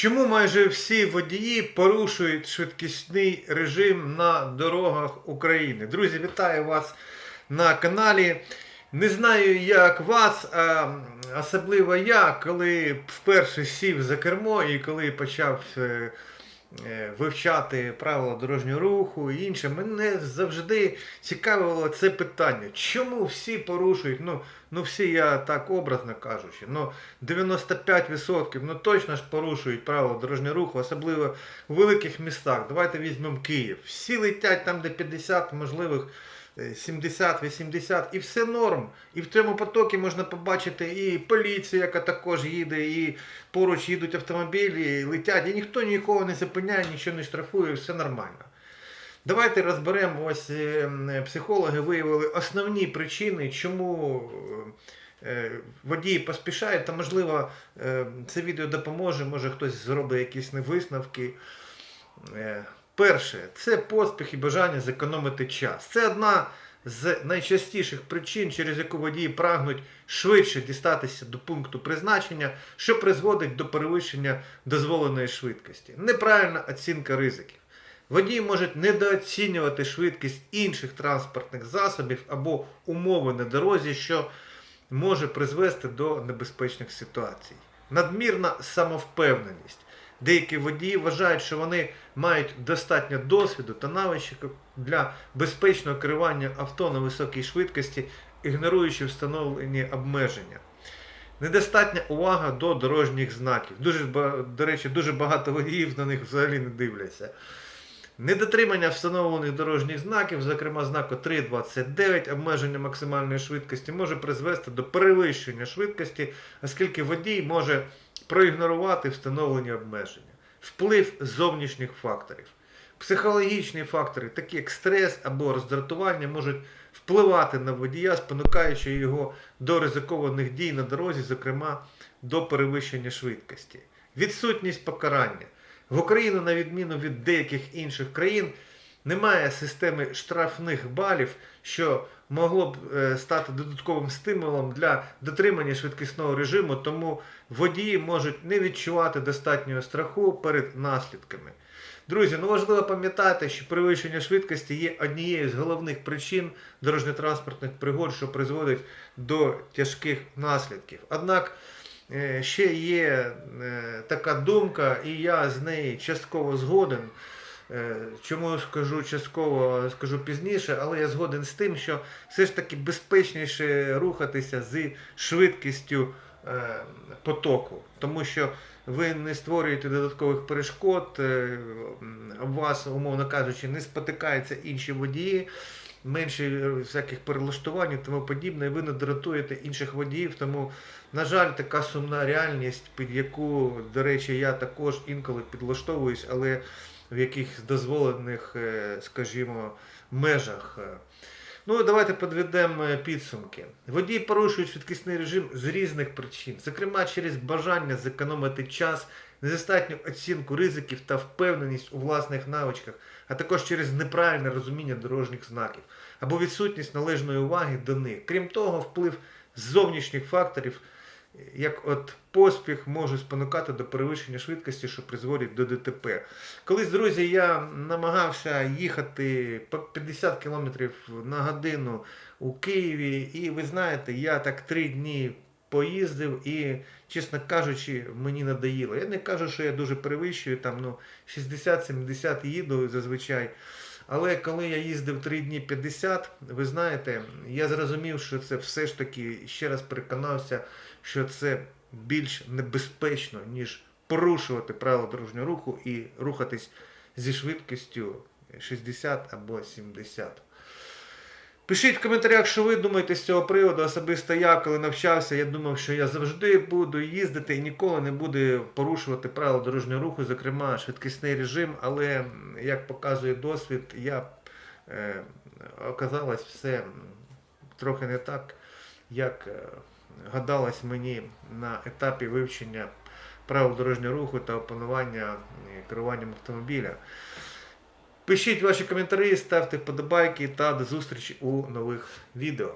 Чому майже всі водії порушують швидкісний режим на дорогах України? Друзі, вітаю вас на каналі. Не знаю, як вас, а особливо я, коли вперше сів за кермо і коли почав е, е, вивчати правила дорожнього руху і інше, мене завжди цікавило це питання. Чому всі порушують? Ну, ну всі я так образно кажучи, ну 95% ну точно ж порушують правила дорожнього руху, особливо в великих містах. Давайте візьмемо Київ. Всі летять там, де 50 можливих. е, 70-80 і все норм. І в цьому потокі можна побачити і поліцію, яка також їде, і поруч їдуть автомобілі, і летять, і ніхто нікого не зупиняє, нічого не штрафує, все нормально. Давайте розберемо, ось е, психологи виявили основні причини, чому е, е, водії поспішають, та можливо це відео допоможе, може хтось зробить якісь висновки. Е, Перше, це поспіх і бажання зекономити час. Це одна з найчастіших причин, через яку водії прагнуть швидше дістатися до пункту призначення, що призводить до перевищення дозволеної швидкості. Неправильна оцінка ризиків. Водії можуть недооцінювати швидкість інших транспортних засобів або умови на дорозі, що може призвести до небезпечних ситуацій. Надмірна самовпевненість. Деякі водії вважають, що вони мають достатньо досвіду та навичок для безпечного керування авто на високій швидкості, ігноруючи встановлені обмеження. Недостатня увага до дорожніх знаків. Дуже, до речі, дуже багато водіїв на них взагалі не дивляться. Недотримання встановлених дорожніх знаків, зокрема знаку 3.29, обмеження максимальної швидкості, може призвести до перевищення швидкості, оскільки водій може проігнорувати встановлені обмеження. Вплив зовнішніх факторів. Психологічні фактори, такі як стрес або роздратування, можуть впливати на водія, спонукаючи його до ризикованих дій на дорозі, зокрема до перевищення швидкості. Відсутність покарання. В Україні, на відміну від деяких інших країн, немає системи штрафних балів, що могло б е, стати додатковим стимулом для дотримання швидкісного режиму, тому водії можуть не відчувати достатнього страху перед наслідками. Друзі, ну важливо пам'ятати, що перевищення швидкості є однією з головних причин дорожньо-транспортних пригод, що призводить до тяжких наслідків. Однак ще є е, така думка, і я з нею частково згоден. Е, Чому скажу частково, скажу пізніше, але я згоден з тим, що все ж таки безпечніше рухатися з швидкістю е, потоку, тому що ви не створюєте додаткових перешкод, е, об вас, умовно кажучи, не спотикаються інші водії, менше е, всяких перелаштувань і тому подібне, і ви не дратуєте інших водіїв. Тому, на жаль, така сумна реальність, під яку, до речі, я також інколи підлаштовуюсь, але в якихось дозволених, е, скажімо, межах. Ну, давайте підведемо е, підсумки. Водії порушують швидкісний режим з різних причин, зокрема через бажання зекономити час, недостатню оцінку ризиків та впевненість у власних навичках, а також через неправильне розуміння дорожніх знаків або відсутність належної уваги до них. Крім того, вплив зовнішніх факторів, як от поспіх, може спонукати до перевищення швидкості, що призводить до ДТП. Колись, друзі, я намагався їхати по 50 км на годину у Києві, і ви знаєте, я так три дні поїздив і, чесно кажучи, мені надоїло. Я не кажу, що я дуже перевищую, там ну, 60-70 їду зазвичай. Але коли я їздив 3 дні 50, ви знаєте, я зрозумів, що це все ж таки ще раз переконався, що це більш небезпечно, ніж порушувати правила дорожнього руху і рухатись зі швидкістю 60 або 70. Пишіть в коментарях, що ви думаєте з цього приводу. Особисто я, коли навчався, я думав, що я завжди буду їздити і ніколи не буду порушувати правила дорожнього руху, зокрема швидкісний режим. Але як показує досвід, я е, оказалось все трохи не так, як е, гадалось мені на етапі вивчення правил дорожнього руху та опанування е, керуванням автомобіля. Пишіть ваші коментарі, ставте вподобайки та до зустрічі у нових відео.